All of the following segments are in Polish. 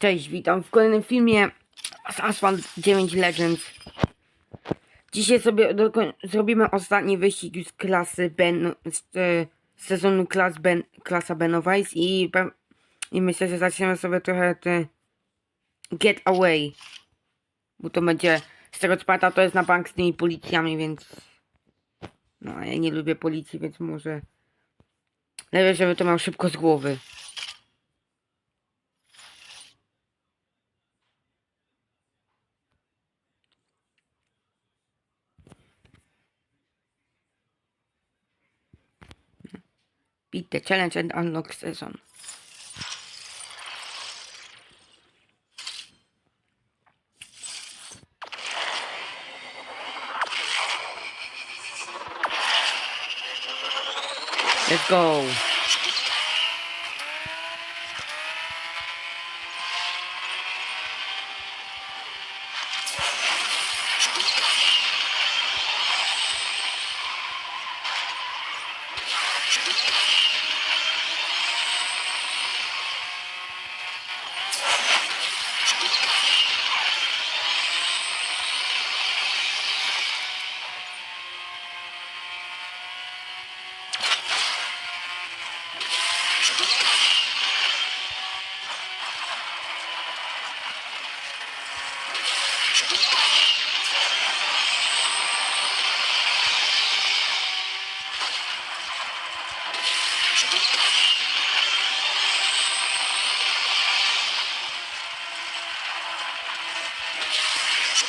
Cześć, witam w kolejnym filmie z Asphalt 9 Legends. Dzisiaj sobie zrobimy ostatni wyścig z klasy Ben, z, e, sezonu klas ben, klasa Benowice i, i myślę, że zaczniemy sobie trochę te Get Away. Bo to będzie, z tego co pamiętam, to jest na bank z tymi policjami, więc no, ja nie lubię policji, więc może lepiej, żeby to miał szybko z głowy. The challenge and unlock season. Let's go.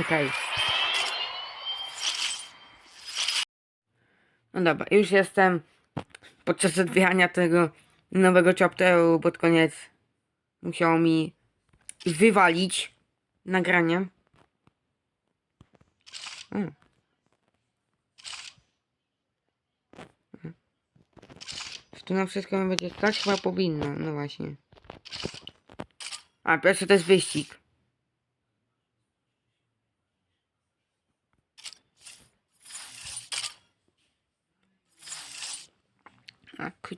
Okej. No dobra, już jestem podczas odbierania tego nowego chapteru pod koniec musiało mi wywalić nagranie. Czy tu na wszystko będzie stać? Chyba powinno, no właśnie. A, pierwszy to jest wyścig.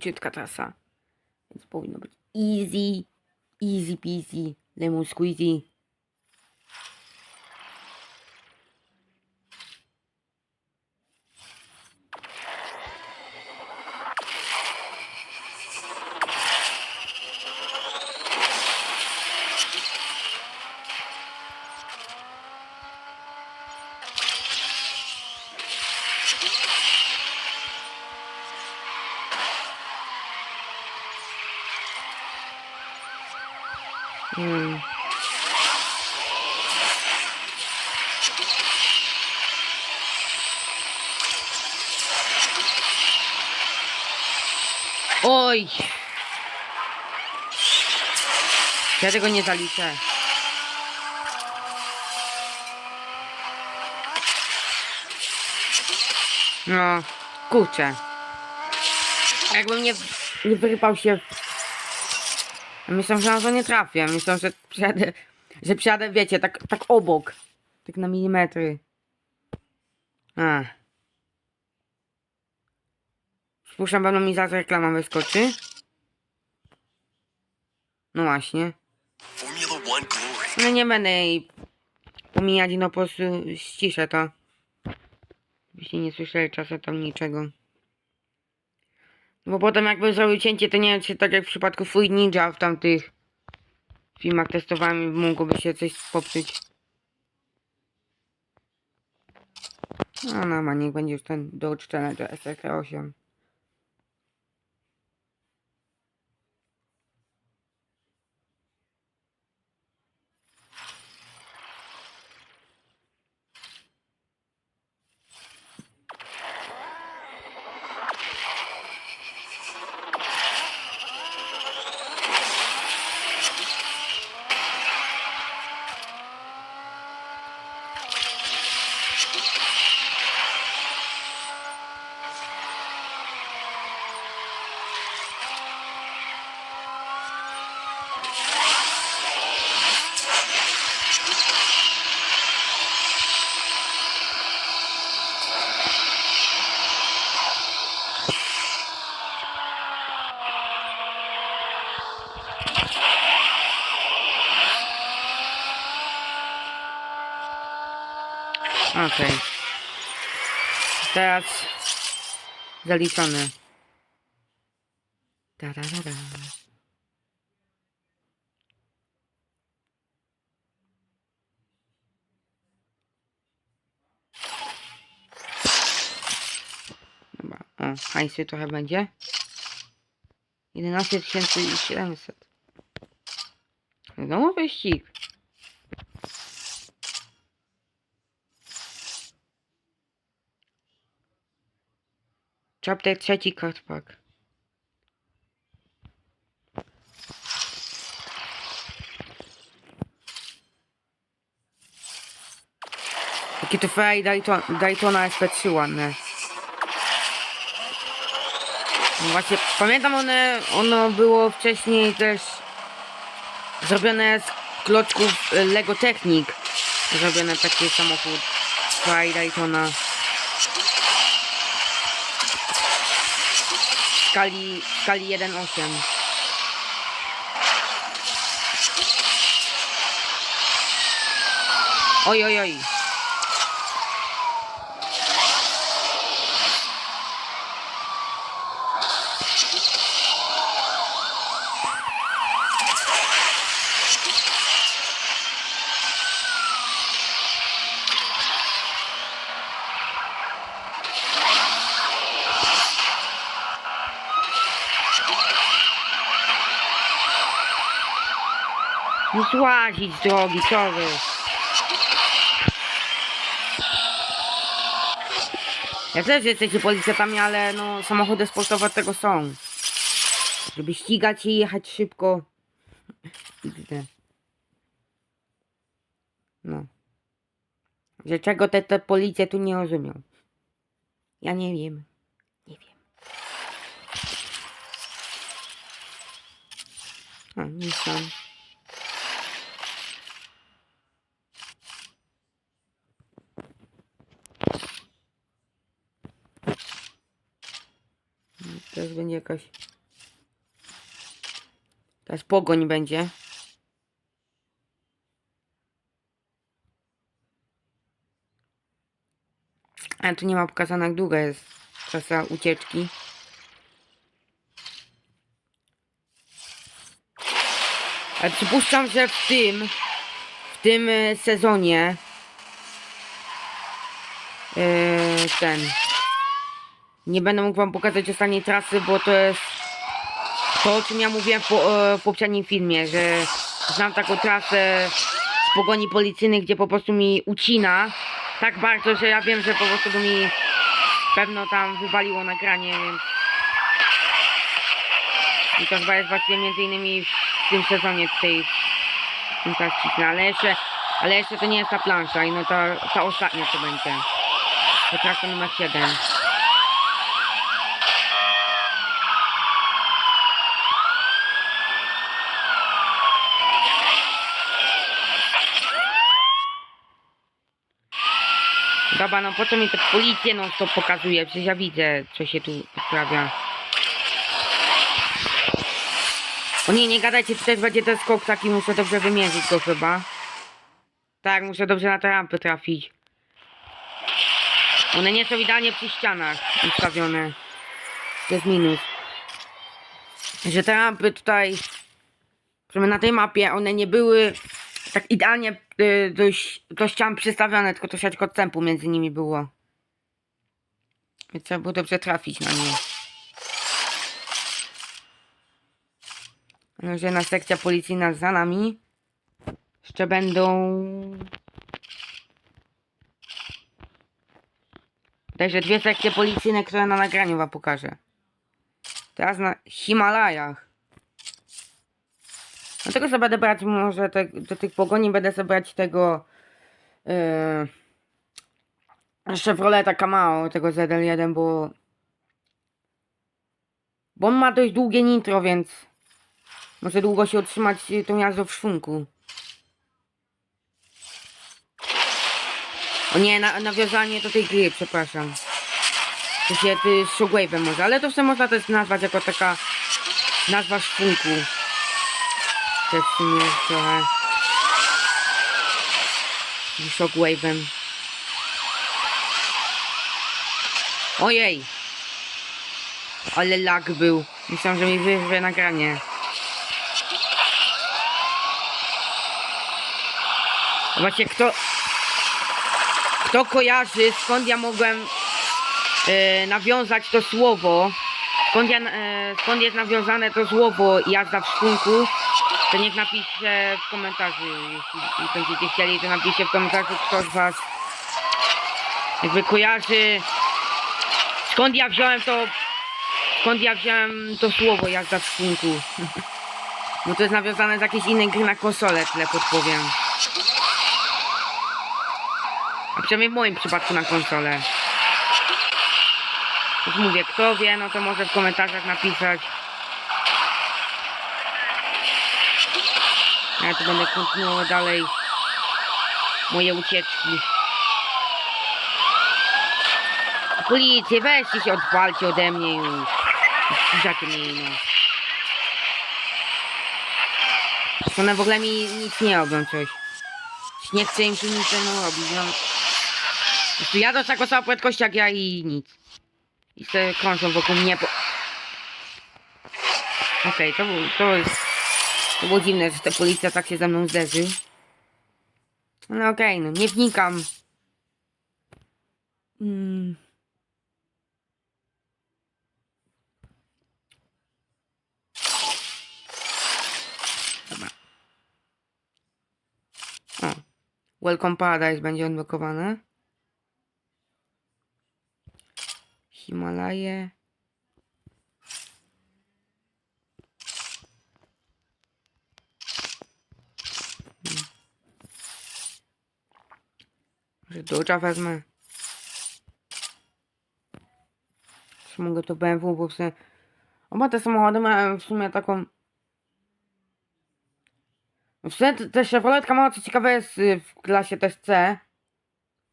A, króciutka trasa. Więc powinno być easy, easy peasy, lemon squeezy. Hmm. Oj! Ja tego nie zaliczę. No, kurczę. Jakbym nie, nie wyrypał się Myślę, że na to nie trafię. Myślę, że przyjadę, że przyjadę, wiecie, tak, tak obok. Tak na milimetry. A. Spuszczam, pewno mi zaraz reklama wyskoczy. No właśnie. No nie będę jej pomijać, no po prostu ściszę to. Byście nie słyszeli czasem tam niczego. Bo potem jakby zrobił cięcie, to nie wiem, czy tak jak w przypadku Fruit Ninja w tamtych filmach testowałem, mogłoby się coś popsuć. No, no, ma niech będzie już ten do Challenge SRK8. Okej. Teraz zaliczone. Tararara. Dobra, o, hajsy trochę będzie. 11 700. Znowu wyścig. Chapter trzeci kartpak. Jakie to Dayton, Daytona SP3 ładne. No właśnie, pamiętam one, ono było wcześniej też zrobione z klocków Lego Technic. Zrobione taki samochód Ferrari Daytona. Skali, w skali 1.8. Oj, oj, oj. Nie złazić z drogi, sorry. Ja też jesteście policjantami, ale no samochody sportowe tego są. Żeby ścigać i jechać szybko. No. Dlaczego te, te policje tu nie rozumią? Ja nie wiem. Nie wiem. O, Nissan. Teraz będzie jakaś... Teraz pogoń będzie. A tu nie ma pokazane jak długa jest trasa ucieczki. Ale przypuszczam, że w tym w tym e, sezonie e, ten nie będę mógł wam pokazać ostatniej trasy, bo to jest to, o czym ja mówiłem w, po, e, w poprzednim filmie, że znam taką trasę z pogoni policyjnej, gdzie po prostu mi ucina tak bardzo, że ja wiem, że po prostu by mi pewno tam wywaliło nagranie, więc i to chyba jest właśnie między innymi w tym sezonie w tym plasticzne, ale jeszcze, ale jeszcze to nie jest ta plansza i no ta, ta ostatnia to będzie. To trasa numer 7. Dobra, no po co mi te policje no to pokazuje? Przecież ja widzę, co się tu sprawia. O nie, nie gadajcie, to też będzie ten skok taki, muszę dobrze wymierzyć go chyba. Tak, muszę dobrze na te rampy trafić. One nie są idealnie przy ścianach ustawione. To jest minus. Że te rampy tutaj, na tej mapie, one nie były tak idealnie y, do, ścian przystawione, tylko troszeczkę odstępu między nimi było. Więc trzeba było dobrze trafić na nie. No, że na sekcja policyjna za nami. Jeszcze będą... Także dwie sekcje policyjne, które na nagraniu wam pokażę. Teraz na Himalajach. No tego sobie będę brać może te, do tych pogoni będę sobie brać tego yy, Chevroleta Camaro, tego ZL1, bo bo on ma dość długie nitro, więc może długo się utrzymać tą jazdą w szwunku. O nie, na, nawiązanie do tej gry, przepraszam. To się ty z może, ale to sobie można też nazwać jako taka nazwa szwunku. Też w sumie trochę Shockwave'em. Ojej! Ale lag był. Myślałem, że mi wyrwie nagranie. Właśnie kto... Kto kojarzy, skąd ja mogłem e, nawiązać to słowo, skąd, ja, e, skąd jest nawiązane to słowo jazda w szpunku, to niech napisze w komentarzu, jeśli będziecie chcieli, to napiszcie w komentarzu, kto z was jakby kojarzy, skąd ja wziąłem to, skąd ja wziąłem to słowo jazda w szpunku. Bo to jest nawiązane z jakiejś innej gry na konsolę, tyle podpowiem. A przynajmniej w moim przypadku na konsolę. Już mówię, kto wie, no to może w komentarzach napisać. Ja tu będę kontynuował dalej moje ucieczki. Policję, weźcie się, odwalcie ode mnie już. Zbliżacie mnie, no. One w ogóle mi nic nie robią coś. Nie chcę im się nic no, robić, no. Prostu jadą taką samą prędkością jak ja i nic. I sobie krążą wokół mnie, bo... Okej, to był, to jest... To było dziwne, że ta policja tak się ze mną zderzy. No okej, no nie wnikam. Mm. Dobra. O. Welcome Paradise będzie odblokowane. Himalaje. Dodge'a wezmę. Czy mogę to BMW, bo w sumie... Oba te samochody mają w sumie taką... W sumie te Chevroletka ma co ciekawe jest y, w klasie też C.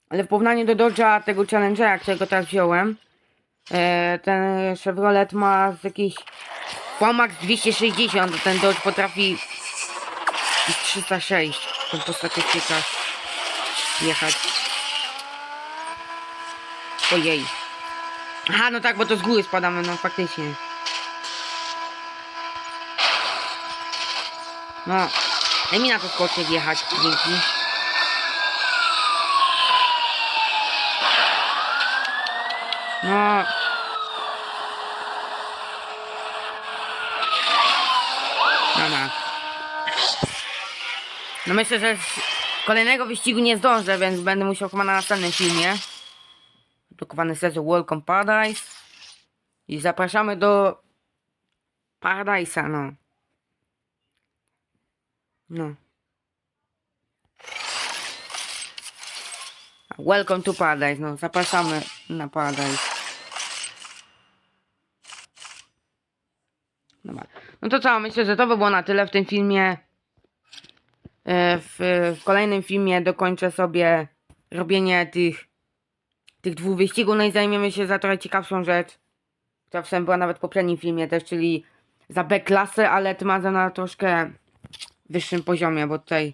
Ale w porównaniu do Dodge'a tego Challengera, którego teraz wziąłem, e, ten Chevrolet ma z jakiś Formax 260, a ten Dodge potrafi z 306 tą po statystykach jechać. Ojej. Aha, no tak, bo to z góry spadamy, no faktycznie. No, daj mi na to skocznie wjechać, dzięki. No. Dobra. No myślę, że z kolejnego wyścigu nie zdążę, więc będę musiał chyba na następnym filmie. Blokowany sezon Welcome Paradise. I zapraszamy do Paradise'a, no. No. Welcome to Paradise, no. Zapraszamy na Paradise. Dobra. No to co, myślę, że to by było na tyle w tym filmie. E, W, w kolejnym filmie dokończę sobie robienie tych, tych dwóch wyścigów, no i zajmiemy się za trochę ciekawszą rzecz, która w sumie była nawet w poprzednim filmie też, czyli za B-klasę, ale tym razem na troszkę wyższym poziomie, bo tutaj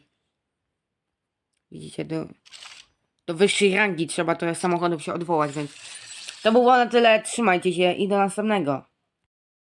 widzicie, do, do wyższej rangi trzeba trochę samochodów się odwołać, więc to było na tyle, trzymajcie się i do następnego.